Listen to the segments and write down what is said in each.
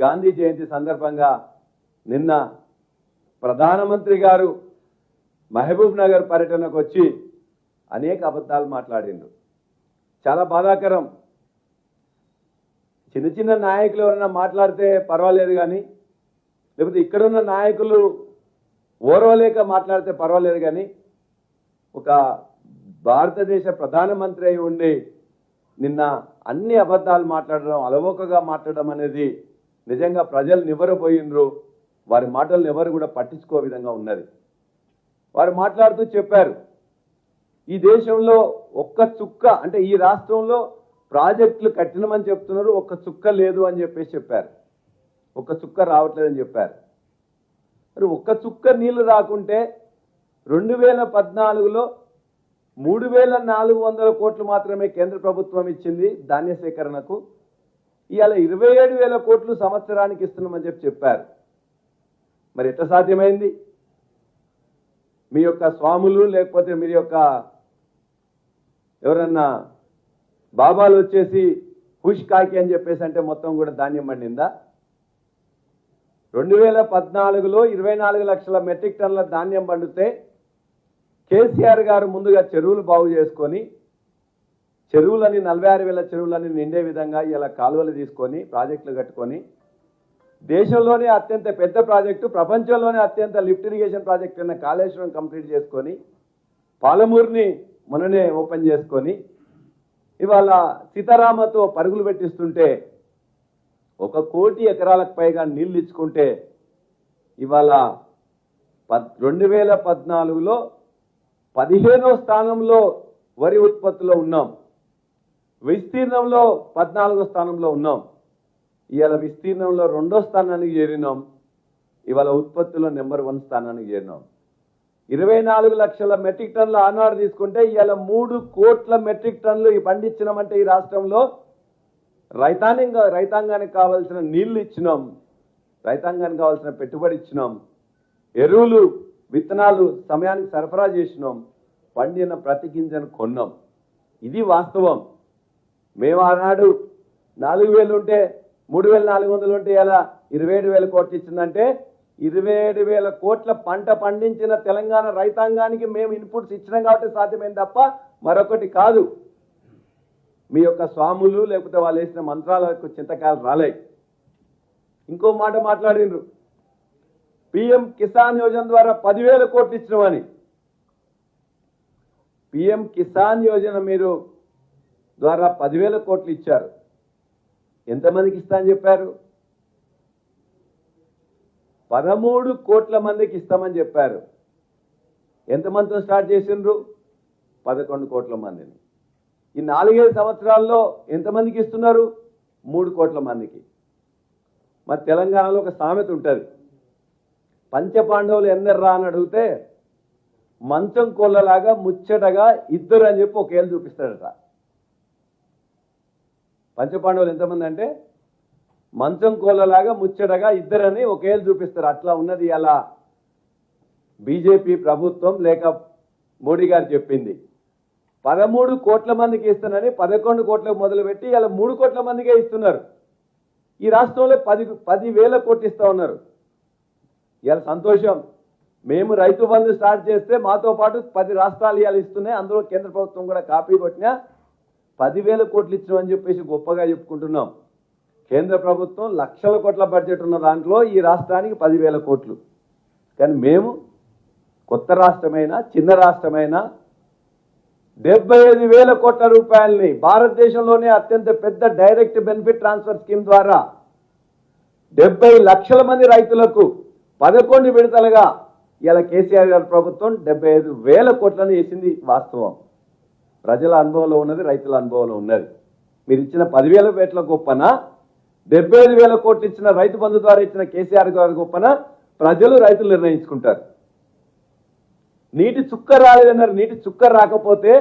గాంధీ జయంతి సందర్భంగా నిన్న ప్రధానమంత్రి గారు మహబూబ్ నగర్ పర్యటనకు వచ్చి అనేక అబద్ధాలు మాట్లాడిండ్రు. చాలా బాధాకరం. చిన్న చిన్న నాయకులు ఎవరైనా మాట్లాడితే పర్వాలేదు కానీ లేకపోతే ఇక్కడున్న నాయకులు ఓర్వలేక మాట్లాడితే పర్వాలేదు కానీ ఒక భారతదేశ ప్రధానమంత్రి అయి ఉండి నిన్న అన్ని అబద్ధాలు మాట్లాడడం అలవోకగా మాట్లాడడం అనేది నిజంగా ప్రజలు నివ్వరపోయినరు. వారి మాటలను ఎవరు కూడా పట్టించుకో విధంగా ఉన్నది. వారు మాట్లాడుతూ చెప్పారు. ఈ దేశంలో ఒక్క చుక్క అంటే ఈ రాష్ట్రంలో ప్రాజెక్టులు కట్టినమని చెప్తున్నారు. ఒక్క చుక్క లేదు అని చెప్పేసి చెప్పారు. ఒక్క చుక్క రావట్లేదని చెప్పారు. మరి ఒక్క చుక్క నీళ్ళు రాకుంటే రెండు వేల పద్నాలుగులో మూడు వేల నాలుగు వందల కోట్లు మాత్రమే కేంద్ర ప్రభుత్వం ఇచ్చింది ధాన్య సేకరణకు ఇవాళ ఇరవై ఏడు వేల కోట్లు సంవత్సరానికి ఇస్తున్నామని చెప్పి చెప్పారు. మరి ఎట్లా సాధ్యమైంది? మీ యొక్క స్వాములు లేకపోతే మీ యొక్క ఎవరన్నా బాబాలు వచ్చేసి హుష్ కాకి అని చెప్పేసి అంటే మొత్తం కూడా ధాన్యం పండిందా? రెండు వేల పద్నాలుగులో ఇరవై నాలుగు లక్షల మెట్రిక్ టన్నుల ధాన్యం పండితే కేసీఆర్ గారు ముందుగా చెరువులు బాగు చేసుకొని చెరువులని నలభై ఆరు వేల చెరువులని నిండే విధంగా ఇలా కాలువలు తీసుకొని ప్రాజెక్టులు కట్టుకొని దేశంలోనే అత్యంత పెద్ద ప్రాజెక్టు ప్రపంచంలోనే అత్యంత లిఫ్ట్ ఇరిగేషన్ ప్రాజెక్ట్ అయిన కాళేశ్వరం కంప్లీట్ చేసుకొని పాలమూరుని మొన్ననే ఓపెన్ చేసుకొని ఇవాళ సీతారామతో పరుగులు పెట్టిస్తుంటే ఒక కోటి ఎకరాలకు పైగా నీళ్ళు ఇచ్చుకుంటే ఇవాళ పద్ రెండు వేల పద్నాలుగులో పదిహేనో స్థానంలో వరి ఉత్పత్తిలో ఉన్నాం. విస్తీర్ణంలో పద్నాలుగో స్థానంలో ఉన్నాం. ఇవాళ విస్తీర్ణంలో రెండో స్థానానికి చేరినాం. ఇవాళ ఉత్పత్తిలో నెంబర్ వన్ స్థానానికి చేరినాం. ఇరవై నాలుగు లక్షల మెట్రిక్ టన్నుల ఆనాడు తీసుకుంటే ఇవాళ మూడు కోట్ల మెట్రిక్ టన్నులు పండించినామంటే ఈ రాష్ట్రంలో రైతాంగ రైతాంగానికి కావాల్సిన నీళ్ళు ఇచ్చినాం. రైతాంగానికి కావాల్సిన పెట్టుబడి ఇచ్చినాం. ఎరువులు విత్తనాలు సమయానికి సరఫరా చేసినాం. పండిన ప్రతి గింజను కొన్నాం. ఇది వాస్తవం. మేము ఆనాడు నాలుగు వేలు ఉంటే మూడు వేల నాలుగు వందలు ఉంటే ఎలా? ఇరవై ఏడు వేల కోట్లు ఇచ్చిందంటే ఇరవై ఏడు వేల కోట్ల పంట పండించిన తెలంగాణ రైతాంగానికి మేము ఇన్పుట్స్ ఇచ్చినాం కాబట్టి సాధ్యమైంది తప్ప మరొకటి కాదు. మీ యొక్క స్వాములు లేకపోతే వాళ్ళు వేసిన మంత్రాలకు చింతకాయలు రాలే ఇంకో మాట మాట్లాడిండ్రు పిఎం కిసాన్ యోజన ద్వారా పదివేల కోట్లు ఇచ్చినామని పిఎం కిసాన్ యోజన మీరు ద్వారా పదివేల కోట్లు ఇచ్చారు. ఎంతమందికి ఇస్తా అని చెప్పారు? పదమూడు కోట్ల మందికి ఇస్తామని చెప్పారు. ఎంతమందితో స్టార్ట్ చేసిండ్రు? పదకొండు కోట్ల మందిని. ఈ నాలుగైదు సంవత్సరాల్లో ఎంతమందికి ఇస్తున్నారు? మూడు కోట్ల మందికి. మరి తెలంగాణలో ఒక సామెత ఉంటుంది. పంచపాండవులు ఎన్నర్రా అని అడిగితే మంచం కోళ్ళలాగా ముచ్చటగా ఇద్దరు అని చెప్పి ఒక ఏళ్ళు చూపిస్తాడట. పంచపాండవులు ఎంతమంది అంటే మంచం కోళ్ళలాగా ముచ్చటగా ఇద్దరని ఒకేళ్ళు చూపిస్తారు. అట్లా ఉన్నది అలా. బీజేపీ ప్రభుత్వం లేక మోడీ గారు చెప్పింది. పదమూడు కోట్ల మందికి ఇస్తానని పదకొండు కోట్లకు మొదలుపెట్టి ఇలా మూడు కోట్ల మందికే ఇస్తున్నారు. ఈ రాష్ట్రంలో పది పది వేల కోట్లు ఇస్తూ ఉన్నారు. ఇలా సంతోషం. మేము రైతు బంధు స్టార్ట్ చేస్తే మాతో పాటు పది రాష్ట్రాలు ఇవాళ ఇస్తున్నాయి. అందులో కేంద్ర ప్రభుత్వం కూడా కాపీ కొట్టినా పదివేల కోట్లు ఇచ్చినామని చెప్పేసి గొప్పగా చెప్పుకుంటున్నాం. కేంద్ర ప్రభుత్వం లక్షల కోట్ల బడ్జెట్ ఉన్న దాంట్లో ఈ రాష్ట్రానికి పదివేల కోట్లు. కానీ మేము కొత్త రాష్ట్రమైనా చిన్న రాష్ట్రమైనా డెబ్బై ఐదు వేల కోట్ల రూపాయలని భారతదేశంలోనే అత్యంత పెద్ద డైరెక్ట్ బెనిఫిట్ ట్రాన్స్ఫర్ స్కీమ్ ద్వారా డెబ్బై లక్షల మంది రైతులకు పదకొండు విడతలుగా ఇలా కేసీఆర్ గారి ప్రభుత్వం డెబ్బై ఐదు వేల కోట్లను వేసింది వాస్తవం. ప్రజల అనుభవంలో ఉన్నది రైతుల అనుభవంలో ఉన్నది. మీరు ఇచ్చిన పదివేల పేట్ల గొప్పన డెబ్బై ఐదు వేల కోట్లు ఇచ్చిన రైతు బంధు ద్వారా ఇచ్చిన కేసీఆర్ గారి గొప్పన ప్రజలు రైతులు నిర్ణయించుకుంటారు. నీటి చుక్క రాలేదన్నారు నీటి చుక్క రాకపోతే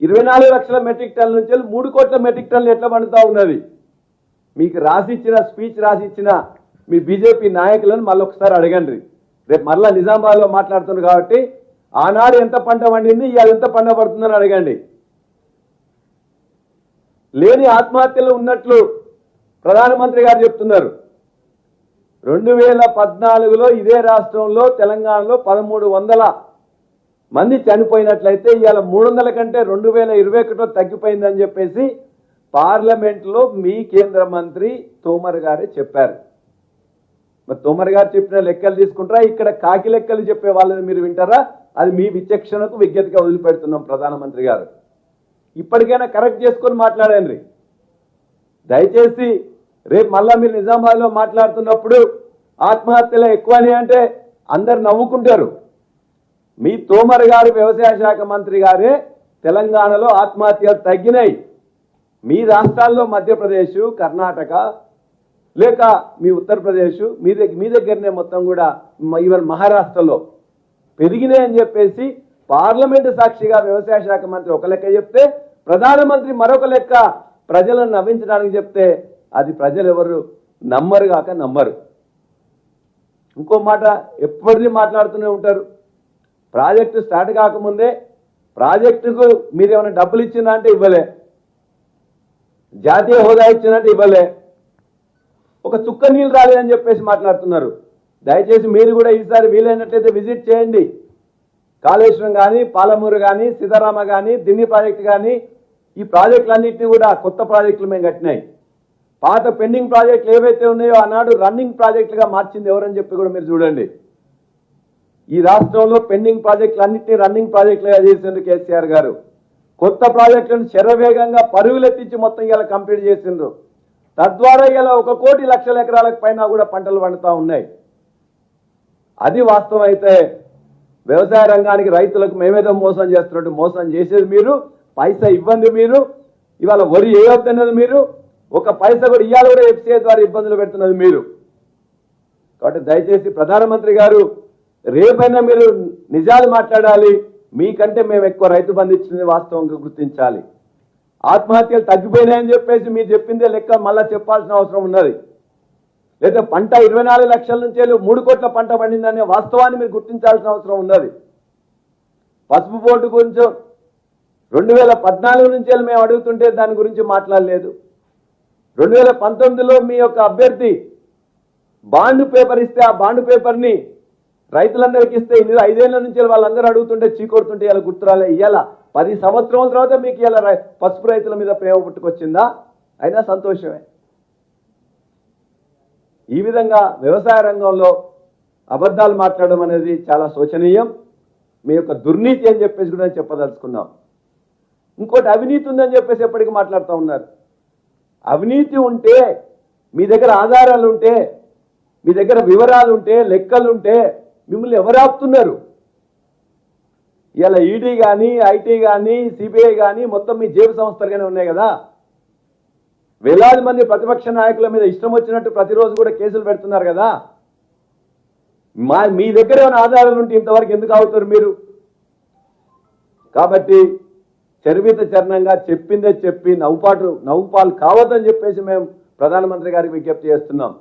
ఇరవై నాలుగు లక్షల మెట్రిక్ టన్నుల నుంచి మూడు కోట్ల మెట్రిక్ టన్నులు ఎట్లా పండుతా ఉన్నది? మీకు రాసిచ్చిన స్పీచ్ రాసిచ్చిన మీ బీజేపీ నాయకులను మళ్ళీ ఒకసారి అడగండి. రేపు మళ్ళా నిజామాబాద్లో మాట్లాడుతున్నారు కాబట్టి ఆనాడు ఎంత పంట పండింది ఇవాళ ఎంత పంట పడుతుందని అడగండి. లేని ఆత్మహత్యలు ఉన్నట్లు ప్రధానమంత్రి గారు చెప్తున్నారు. రెండు వేల పద్నాలుగులో ఇదే రాష్ట్రంలో తెలంగాణలో పదమూడు వందల మంది చనిపోయినట్లయితే ఇవాళ మూడు వందల కంటే రెండు వేల ఇరవై ఒకటిలో తగ్గిపోయిందని చెప్పేసి పార్లమెంట్లో మీ కేంద్ర మంత్రి తోమర్ గారే చెప్పారు. మరి తోమర్ గారు చెప్పిన లెక్కలు తీసుకుంటారా? ఇక్కడ కాకి లెక్కలు చెప్పే వాళ్ళని మీరు వింటారా? అది మీ విచక్షణకు విజ్ఞతగా వదిలిపెడుతున్నాం ప్రధానమంత్రి గారు. ఇప్పటికైనా కరెక్ట్ చేసుకొని మాట్లాడండి. దయచేసి రేపు మళ్ళా మీరు నిజామాబాద్లో మాట్లాడుతున్నప్పుడు ఆత్మహత్యలు ఎక్కువని అంటే అందరు నవ్వుకుంటారు. మీ తోమర్ గారు వ్యవసాయ శాఖ మంత్రి గారే తెలంగాణలో ఆత్మహత్యలు తగ్గినాయి. మీ రాష్ట్రాల్లో మధ్యప్రదేశ్ కర్ణాటక లేక మీ ఉత్తరప్రదేశ్ మీ దగ్గర మీ దగ్గరనే మొత్తం కూడా ఈవెన్ మహారాష్ట్రలో పెరిగినాయని చెప్పేసి పార్లమెంటు సాక్షిగా వ్యవసాయ శాఖ మంత్రి ఒక లెక్క చెప్తే ప్రధానమంత్రి మరొక లెక్క ప్రజలను నవ్వించడానికి చెప్తే అది ప్రజలు ఎవరు నమ్మరు కాక నమ్మరు. ఇంకో మాట ఎప్పటిది మాట్లాడుతూనే ఉంటారు. ప్రాజెక్టు స్టార్ట్ కాకముందే ప్రాజెక్టుకు మీరు ఏమైనా డబ్బులు ఇచ్చినా అంటే ఇవ్వలే. జాతీయ హోదా ఇచ్చినట్టు ఇవ్వలే. ఒక చుక్క నీళ్ళు రాలేదని చెప్పేసి మాట్లాడుతున్నారు. దయచేసి మీరు కూడా ఈసారి వీలైనట్లయితే విజిట్ చేయండి. కాళేశ్వరం కానీ పాలమూరు కానీ సీతారామ కానీ దిన్ని ప్రాజెక్టు కానీ ఈ ప్రాజెక్టులన్నింటినీ కూడా కొత్త ప్రాజెక్టులు మేము కట్టినాయి. పాత పెండింగ్ ప్రాజెక్టులు ఏవైతే ఉన్నాయో ఆనాడు రన్నింగ్ ప్రాజెక్టులుగా మార్చింది ఎవరని చెప్పి కూడా మీరు చూడండి. ఈ రాష్ట్రంలో పెండింగ్ ప్రాజెక్టులు అన్నింటినీ రన్నింగ్ ప్రాజెక్టులుగా చేసిండ్రు కేసీఆర్ గారు. కొత్త ప్రాజెక్టులను శరవేగంగా పరుగులెత్తించి మొత్తం ఇలా కంప్లీట్ చేసిండ్రు. తద్వారా ఇలా ఒక కోటి లక్షల ఎకరాలకు పైన కూడా పంటలు పండుతూ ఉన్నాయి. అది వాస్తవం అయితే వ్యవసాయ రంగానికి రైతులకు మేమేదో మోసం చేస్తున్నట్టు మోసం చేసేది మీరు పైసా ఇవ్వండి మీరు ఇవాళ వరి వేయొద్దన్నది మీరు ఒక పైసా కూడా ఇవాళ కూడా ఎఫ్సీఐ ద్వారా ఇబ్బందులు పెడుతున్నది మీరు. కాబట్టి దయచేసి ప్రధానమంత్రి గారు రేపైనా మీరు నిజాలు మాట్లాడాలి మీకంటే మేము ఎక్కువ రైతు బంధు ఇచ్చింది వాస్తవంగా గుర్తించాలి. ఆత్మహత్యలు తగ్గిపోయినాయని చెప్పేసి మీరు చెప్పిందే లెక్క మళ్ళా చెప్పాల్సిన అవసరం ఉన్నది. లేదా పంట ఇరవై నాలుగు లక్షల నుంచి మూడు కోట్ల పంట పండిందనే వాస్తవాన్ని మీరు గుర్తించాల్సిన అవసరం ఉన్నది. పసుపు బోర్డు గురించి రెండు వేల పద్నాలుగు నుంచి వెళ్ళి మేము అడుగుతుంటే దాని గురించి మాట్లాడలేదు. రెండు వేల పంతొమ్మిదిలో మీ యొక్క అభ్యర్థి బాండ్ పేపర్ ఇస్తే ఆ బాండ్ పేపర్ని రైతులందరికీ ఇస్తే ఇది ఐదేళ్ళ నుంచి వాళ్ళందరూ అడుగుతుంటే చీకొడుతుంటే ఇలా గుర్తురాలే. ఇవాళ పది సంవత్సరాల తర్వాత మీకు ఇలా పసుపు రైతుల మీద ప్రేమ పుట్టుకొచ్చిందా? అయినా సంతోషమే. ఈ విధంగా వ్యవసాయ రంగంలో అబద్ధాలు మాట్లాడడం అనేది చాలా శోచనీయం. మీ యొక్క దుర్నీతి అని చెప్పేసి కూడా చెప్పదలుచుకున్నాం. ఇంకోటి అవినీతి ఉందని చెప్పేసి ఎప్పటికీ మాట్లాడుతూ ఉన్నారు. అవినీతి ఉంటే మీ దగ్గర ఆధారాలు ఉంటే మీ దగ్గర వివరాలు ఉంటే లెక్కలు ఉంటే మిమ్మల్ని ఎవరు ఆపుతున్నారు? ఇలా ఈడీ కానీ ఐటీ కానీ సిబిఐ కానీ మొత్తం మీ జేబు సంస్థలుగానే ఉన్నాయి కదా. వేలాది మంది ప్రతిపక్ష నాయకుల మీద ఇష్టం వచ్చినట్టు ప్రతిరోజు కూడా కేసులు పెడుతున్నారు కదా? మా మీ దగ్గర ఏమైనా ఆధారాలు ఉంటే ఇంతవరకు ఎందుకు అవుతారు మీరు? కాబట్టి చరివిత చరణంగా చెప్పిందే చెప్పి నవ్వుపాటు నవ్వుపాలు కావద్దని చెప్పేసి మేము ప్రధానమంత్రి గారికి విజ్ఞప్తి చేస్తున్నాం.